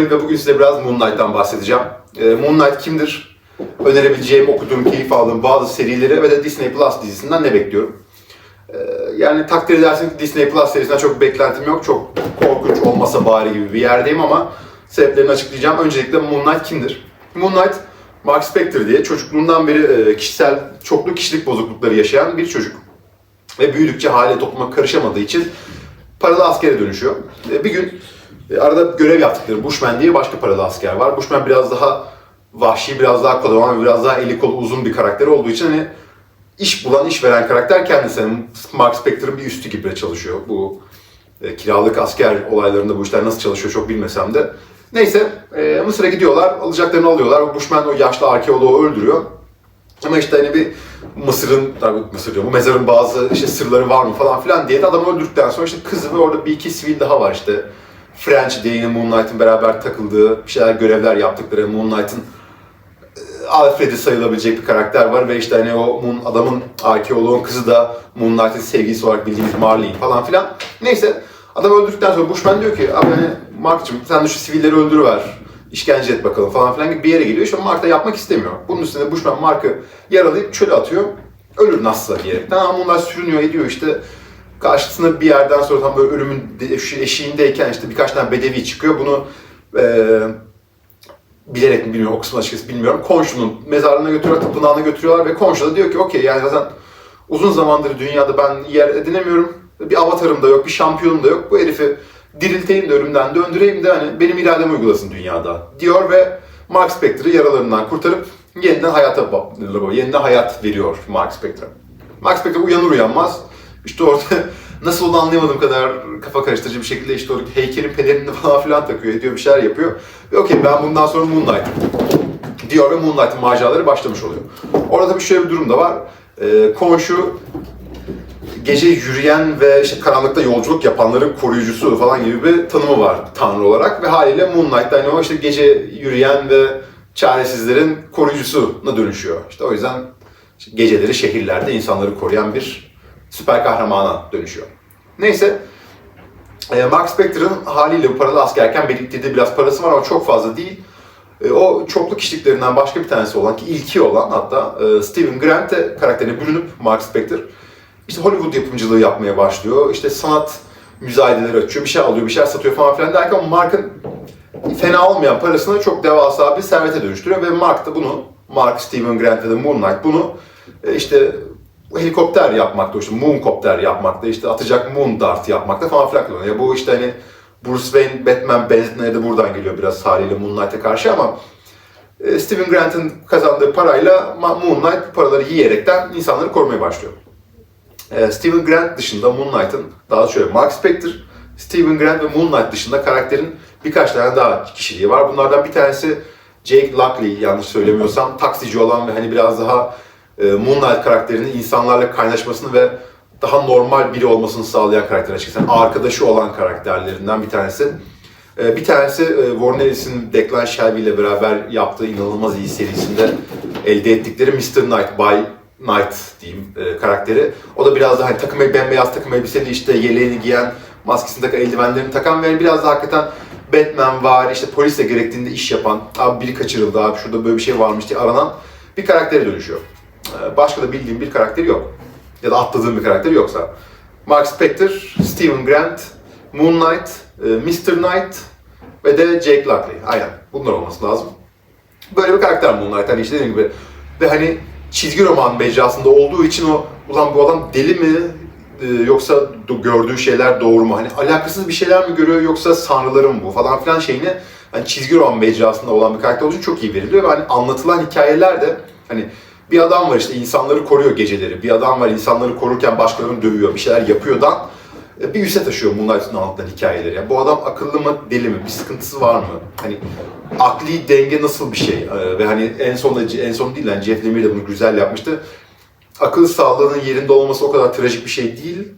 Ve bugün size biraz Moon Knight'tan bahsedeceğim. Ee, Moon Knight kimdir? Önerebileceğim, okuduğum, keyif aldığım bazı serileri ve de Disney Plus dizisinden ne bekliyorum? Ee, yani takdir edersin ki Disney Plus serisinden çok beklentim yok. Çok korkunç olmasa bari gibi bir yerdeyim ama sebeplerini açıklayacağım. Öncelikle Moon Knight kimdir? Moon Knight, Mark Spector diye çocukluğundan beri e, kişisel, çoklu kişilik bozuklukları yaşayan bir çocuk. Ve büyüdükçe hale topluma karışamadığı için paralı askere dönüşüyor. Bir gün arada görev yaptıkları Bushman diye başka paralı asker var. Bushman biraz daha vahşi, biraz daha kodaman biraz daha eli kolu uzun bir karakter olduğu için hani iş bulan, iş veren karakter kendisi. Yani Mark Spector'ın bir üstü gibi çalışıyor. Bu e, kiralık asker olaylarında bu işler nasıl çalışıyor çok bilmesem de. Neyse e, Mısır'a gidiyorlar, alacaklarını alıyorlar. Bushman o yaşlı arkeoloğu öldürüyor. Ama işte hani bir Mısır'ın, tabii Mısır diyorum, bu mezarın bazı işte sırları var mı falan filan diye de adamı öldürdükten sonra işte kızı ve orada bir iki sivil daha var işte. French diye yine Moon Knight'ın beraber takıldığı, bir şeyler görevler yaptıkları Moon Knight'ın e, Alfred'i sayılabilecek bir karakter var ve işte hani o Moon, adamın arkeoloğun kızı da Moon Knight'ın sevgilisi olarak bildiğimiz Marley falan filan. Neyse adam öldürdükten sonra Bushman diyor ki abi hani Mark'cığım sen de şu sivilleri öldürüver işkence et bakalım falan filan gibi bir yere geliyor. İşte Mark da yapmak istemiyor. Bunun üstüne Bushman Mark'ı yaralayıp çöle atıyor. Ölür nasılsa diyerekten ama bunlar sürünüyor ediyor işte. Karşısına bir yerden sonra tam böyle ölümün de- eşiğindeyken işte birkaç tane bedevi çıkıyor. Bunu eee bilerek mi bilmiyorum o kısmını açıkçası bilmiyorum. Konşunun mezarlığına götürüyorlar, tapınağına götürüyorlar ve Konşu da diyor ki okey yani zaten uzun zamandır dünyada ben yer edinemiyorum. Bir avatarım da yok, bir şampiyonum da yok. Bu herifi dirilteyim de ölümden döndüreyim de hani benim irademi uygulasın dünyada diyor ve Mark Spector'ı yaralarından kurtarıp yeniden hayata yeniden hayat veriyor Mark Spector'a. Mark Spector uyanır uyanmaz işte orada nasıl olduğunu anlayamadığım kadar kafa karıştırıcı bir şekilde işte orada heykelin pelerini falan filan takıyor, ediyor bir şeyler yapıyor. Ve okey ben bundan sonra Moon Knight'ım diyor ve Moon Knight'ın maceraları başlamış oluyor. Orada bir şöyle bir durum da var. Ee, komşu gece yürüyen ve işte karanlıkta yolculuk yapanların koruyucusu falan gibi bir tanımı var tanrı olarak ve haliyle Moon Knight da hani o işte gece yürüyen ve çaresizlerin koruyucusuna dönüşüyor. İşte o yüzden geceleri şehirlerde insanları koruyan bir süper kahramana dönüşüyor. Neyse e, Mark Spector'ın haliyle bu paralı askerken biriktirdiği biraz parası var ama çok fazla değil. E, o çoklu kişiliklerinden başka bir tanesi olan ki ilki olan hatta e, Steven Grant de karakterine bürünüp Mark Spector işte Hollywood yapımcılığı yapmaya başlıyor. İşte sanat müzayedeleri açıyor, bir şey alıyor, bir şeyler satıyor falan filan derken Mark'ın fena olmayan parasını çok devasa bir servete dönüştürüyor ve Mark da bunu, Mark, Steven Grant ve de Moon Knight bunu e, işte helikopter yapmakta, işte mooncopter yapmakta, işte atacak moon dart yapmakta falan filan kullanıyor. Bu işte hani Bruce Wayne, Batman benzetmeleri de buradan geliyor biraz haliyle Moon Knight'a karşı ama e, Steven Grant'ın kazandığı parayla Ma- Moon Knight bu paraları yiyerekten insanları korumaya başlıyor. E, Steven Grant dışında Moon Knight'ın, daha şöyle Mark Spector, Steven Grant ve Moon Knight dışında karakterin birkaç tane daha kişiliği var. Bunlardan bir tanesi Jake Lockley yanlış söylemiyorsam taksici olan ve hani biraz daha Moon Knight karakterinin insanlarla kaynaşmasını ve daha normal biri olmasını sağlayan karakter açıkçası. Arkadaşı olan karakterlerinden bir tanesi. E, bir tanesi e, Warren Ellis'in Declan Shelby ile beraber yaptığı inanılmaz iyi serisinde elde ettikleri Mr. Knight, By Knight diyeyim e, karakteri. O da biraz daha hani takım bembeyaz takım elbiseli işte yeleğini giyen, maskesini takan, eldivenlerini takan ve biraz da hakikaten Batman var, işte polisle gerektiğinde iş yapan, abi biri kaçırıldı, abi şurada böyle bir şey varmış diye aranan bir karaktere dönüşüyor. E, Başka da bildiğim bir karakteri yok. Ya da atladığım bir karakter yoksa. Mark Spector, Steven Grant, Moon Knight, e, Mr. Knight ve de Jake Lockley. Aynen. Bunlar olması lazım. Böyle bir karakter Moon Knight. Hani işte dediğim gibi. Ve hani çizgi roman mecrasında olduğu için o ulan bu adam deli mi e, yoksa gördüğü şeyler doğru mu? Hani alakasız bir şeyler mi görüyor yoksa sanrıları mı bu falan filan şeyini hani çizgi roman mecrasında olan bir karakter olduğu için çok iyi veriliyor. Ve hani anlatılan hikayeler de hani bir adam var işte insanları koruyor geceleri. Bir adam var insanları korurken başkalarını dövüyor, bir şeyler yapıyordan e, bir üste taşıyor Moon Knight'ın anlatılan hikayeleri. Yani bu adam akıllı mı, deli mi, bir sıkıntısı var mı? Hani akli denge nasıl bir şey? Ee, ve hani en sonunda en son değil yani Jeff Lemire de bunu güzel yapmıştı. Akıl sağlığının yerinde olması o kadar trajik bir şey değil.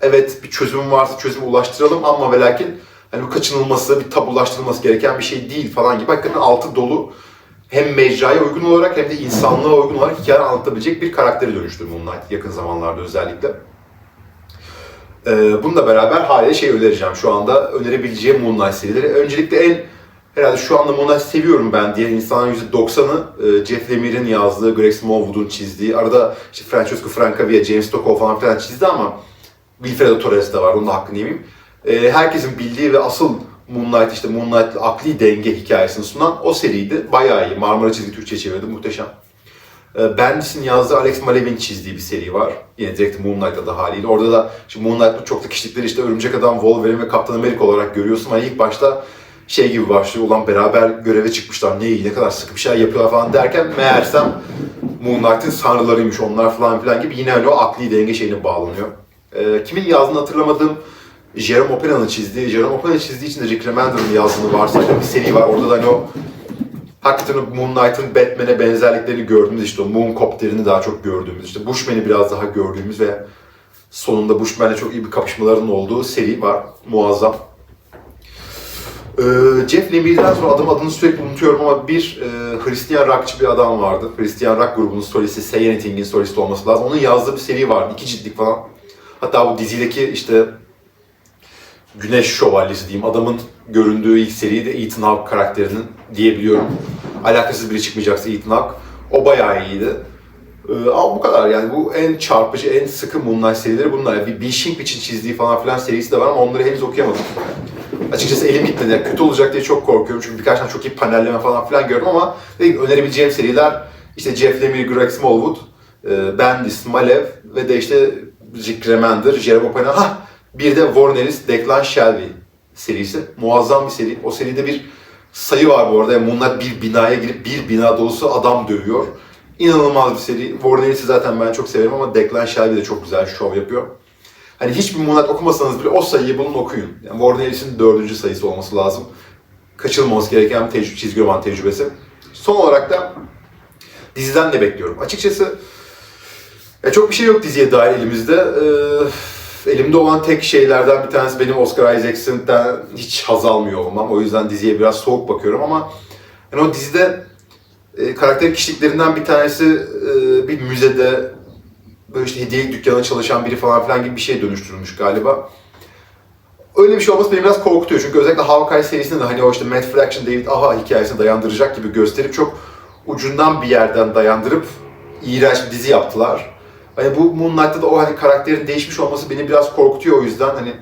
Evet bir çözüm varsa çözüme ulaştıralım ama ve lakin hani kaçınılması, bir tabulaştırılması gereken bir şey değil falan gibi. Hakikaten altı dolu hem mecraya uygun olarak hem de insanlığa uygun olarak hikaye anlatabilecek bir karakteri dönüştü Moon Knight yakın zamanlarda özellikle. Ee, bununla beraber hala şey önereceğim şu anda önerebileceğim Moon Knight serileri. Öncelikle en herhalde şu anda Moon Knight seviyorum ben diye insanların %90'ı e, Jeff Lemire'in yazdığı, Greg Smallwood'un çizdiği, arada işte Francesco Francavilla, James Stokoe falan filan çizdi ama Wilfredo Torres de var, onun da hakkını yemeyeyim. E, herkesin bildiği ve asıl Moon Knight işte Moon Knight'lı akli denge hikayesini sunan o seriydi. Bayağı iyi. Marmara çizgi Türkçe çevirdi. Muhteşem. E, Bendis'in yazdığı Alex Malevin çizdiği bir seri var. Yine direkt Moon Knight adı haliyle. Orada da şimdi Moon Knight'lı çok da kişilikleri işte Örümcek Adam, Wolverine ve Kaptan Amerika olarak görüyorsun. Ama ilk başta şey gibi başlıyor. Ulan beraber göreve çıkmışlar. Ne iyi, ne kadar sıkı bir şey yapıyorlar falan derken meğersem Moon Knight'ın sanrılarıymış onlar falan filan gibi yine öyle o akli denge şeyine bağlanıyor. E, kimin yazdığını hatırlamadığım Jerome Opena'nın çizdiği, Jerome Opena çizdiği için de Rick Remender'ın yazdığını varsaydığım bir seri var. Orada da hani o hakikaten Moon Knight'ın Batman'e benzerliklerini gördüğümüz işte o Moon Copter'ini daha çok gördüğümüz işte Bushman'i biraz daha gördüğümüz ve sonunda Bushman'le çok iyi bir kapışmaların olduğu seri var. Muazzam. Ee, Jeff Lemire'den sonra adam adını sürekli unutuyorum ama bir e, Hristiyan rockçı bir adam vardı. Hristiyan rock grubunun solisti, Say Anything'in solisti olması lazım. Onun yazdığı bir seri vardı. iki ciltlik falan. Hatta bu dizideki işte Güneş Şövalyesi diyeyim. Adamın göründüğü ilk seri de Ethan Hawke karakterinin diyebiliyorum. Alakasız biri çıkmayacaksa Ethan Hawke. O bayağı iyiydi. Ee, ama bu kadar yani bu en çarpıcı, en sıkı Moon Knight serileri bunlar. Bir Bill Sienkiewicz çizdiği falan filan serisi de var ama onları henüz okuyamadım. Açıkçası elim gitmedi. Yani kötü olacak diye çok korkuyorum. Çünkü birkaç tane çok iyi panelleme falan filan gördüm ama gibi önerebileceğim seriler işte Jeff Lemire, Greg Smallwood, e, Bendis, Malev ve de işte Rick Remender, Jerome Opena. Hah! Bir de Warren Ellis, Declan Shelby serisi. Muazzam bir seri. O seride bir sayı var bu arada. Yani bunlar bir binaya girip bir bina dolusu adam dövüyor. İnanılmaz bir seri. Warren Ellis'i zaten ben çok severim ama Declan Shelby de çok güzel şov yapıyor. Hani hiçbir Moon Knight okumasanız bile o sayıyı bulun okuyun. Yani Warren Ellis'in dördüncü sayısı olması lazım. Kaçırılmaması gereken bir tecrübe, çizgi roman tecrübesi. Son olarak da diziden ne bekliyorum? Açıkçası ya çok bir şey yok diziye dair elimizde. Ee, elimde olan tek şeylerden bir tanesi benim Oscar Isaacs'ten hiç haz almıyor olmam. O yüzden diziye biraz soğuk bakıyorum ama yani o dizide e, karakter kişiliklerinden bir tanesi e, bir müzede böyle işte hediyelik dükkanına çalışan biri falan filan gibi bir şey dönüştürülmüş galiba. Öyle bir şey olması beni biraz korkutuyor. Çünkü özellikle Hawkeye serisinde de hani o işte Matt Fraction, David Aja hikayesine dayandıracak gibi gösterip çok ucundan bir yerden dayandırıp iğrenç bir dizi yaptılar. Hani bu Moon Knight'ta da o hani karakterin değişmiş olması beni biraz korkutuyor o yüzden hani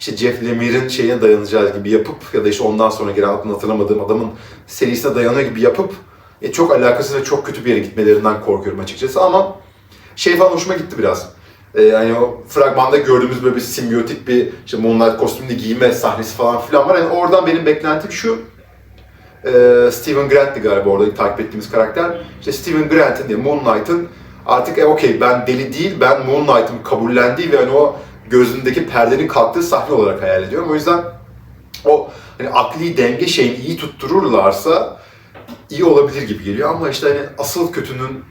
işte Jeff Lemire'in şeyine dayanacağı gibi yapıp ya da işte ondan sonra gelen adını hatırlamadığım adamın serisine dayanıyor gibi yapıp e, çok alakasız ve çok kötü bir yere gitmelerinden korkuyorum açıkçası ama şey falan hoşuma gitti biraz. Ee, yani o fragmanda gördüğümüz böyle bir simbiyotik bir işte Moon Knight kostümünü giyme sahnesi falan filan var. Yani oradan benim beklentim şu. Ee, Steven Grant'ti galiba orada takip ettiğimiz karakter. İşte Steven Grant'in diye Moon Knight'ın artık e, okey ben deli değil ben Moon Knight'ın kabullendiği ve hani o gözündeki perdenin kalktığı sahne olarak hayal ediyorum. O yüzden o hani akli denge şeyini iyi tuttururlarsa iyi olabilir gibi geliyor ama işte hani asıl kötünün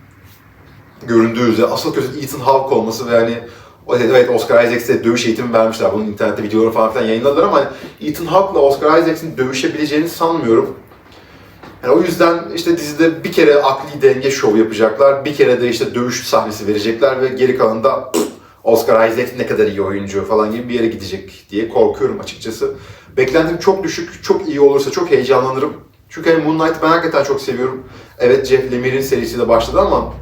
göründüğü üzere asıl kötü Ethan Hawke olması ve hani evet Oscar Isaacs'e dövüş eğitimi vermişler. Bunun internette videoları falan filan yayınladılar ama hani Ethan Hawke'la Oscar Isaacs'in dövüşebileceğini sanmıyorum. Yani o yüzden işte dizide bir kere akli denge şov yapacaklar. Bir kere de işte dövüş sahnesi verecekler ve geri kalanında "Pff, Oscar Isaac ne kadar iyi oyuncu falan gibi bir yere gidecek diye korkuyorum açıkçası. Beklentim çok düşük. Çok iyi olursa çok heyecanlanırım. Çünkü hani Moon Knight'ı ben hakikaten çok seviyorum. Evet Jeff Lemire'in serisiyle başladı ama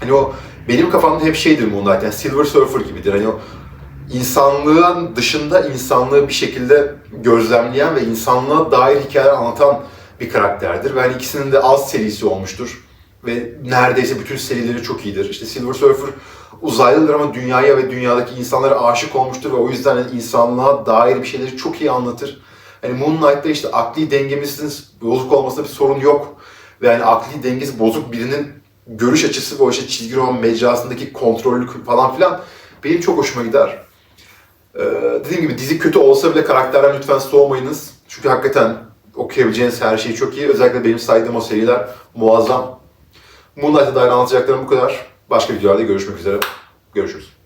Hani o benim kafamda hep şeydir Moon Knight, yani Silver Surfer gibidir. Hani o insanlığın dışında insanlığı bir şekilde gözlemleyen ve insanlığa dair hikayeler anlatan bir karakterdir. Ve hani ikisinin de az serisi olmuştur. Ve neredeyse bütün serileri çok iyidir. İşte Silver Surfer uzaylıdır ama dünyaya ve dünyadaki insanlara aşık olmuştur ve o yüzden hani insanlığa dair bir şeyleri çok iyi anlatır. Hani Moon Knight'ta işte akli dengemizin bozuk olmasında bir sorun yok. Ve yani akli dengesi bozuk birinin görüş açısı ve o işte çizgi roman mecrasındaki kontrollü falan filan benim çok hoşuma gider. Ee, dediğim gibi dizi kötü olsa bile karakterden lütfen soğumayınız. Çünkü hakikaten okuyabileceğiniz her şey çok iyi. Özellikle benim saydığım o seriler muazzam. Moonlight'a dair anlatacaklarım bu kadar. Başka videolarda görüşmek üzere. Görüşürüz.